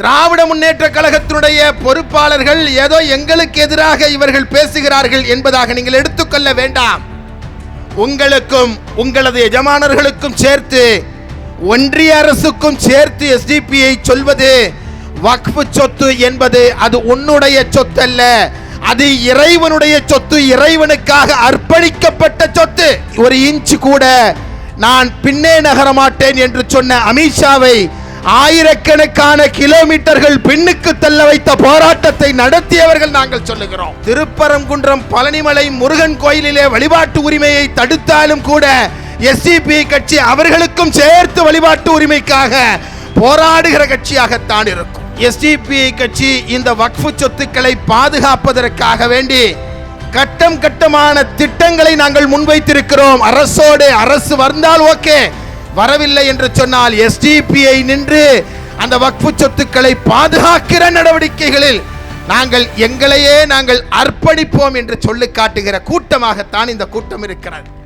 திராவிட முன்னேற்ற கழகத்தினுடைய பொறுப்பாளர்கள் ஏதோ எங்களுக்கு எதிராக இவர்கள் பேசுகிறார்கள் என்பதாக நீங்கள் எடுத்துக்கொள்ள வேண்டாம். உங்களுக்கும் உங்களது எஜமானர்களுக்கும் சேர்த்து ஒன்றிய அரசுக்கும் சேர்த்து எஸ்டிபியை சொல்வது வக்ஃபு சொத்து என்பது அது உன்னுடைய சொத்து அல்ல அது இறைவனுடைய சொத்து இறைவனுக்காக அர்ப்பணிக்கப்பட்ட சொத்து. ஒரு இன்ச் கூட நான் பின்னே நகர மாட்டேன் என்று சொன்ன அமித்ஷாவை ஆயிரக்கணக்கான கிலோமீட்டர்கள் பின்னுக்கு தள்ள வைத்த போராட்டத்தை நடத்தியவர்கள் நாங்கள் சொல்லுகிறோம். திருப்பரங்குன்றம் பழனிமலை முருகன் கோயிலிலே வழிபாட்டு உரிமையை தடுத்தாலும் கூட எஸ்சிபி கட்சி அவர்களுக்கும் சேர்த்து வழிபாட்டு உரிமைக்காக போராடுகிற கட்சியாகத்தான் இருக்கும். எஸ்டிபி கட்சி இந்த வக்ஃபு சொத்துக்களை பாதுகாப்பதற்காக வேண்டி கட்டம் கட்டமான திட்டங்களை நாங்கள் முன்வைத்திருக்கிறோம். அரசோடு அரசு வந்தால் ஓகே. வரவில்லை என்று சொன்னால் எஸ்டிபிஐ நின்று அந்த வக்ஃபு சொத்துக்களை பாதுகாக்கிற நடவடிக்கைகளில் நாங்கள் எங்களையே நாங்கள் அர்ப்பணிப்போம் என்று சொல்லி காட்டுகிற கூட்டமாகத்தான் இந்த கூட்டம் இருக்கிறது.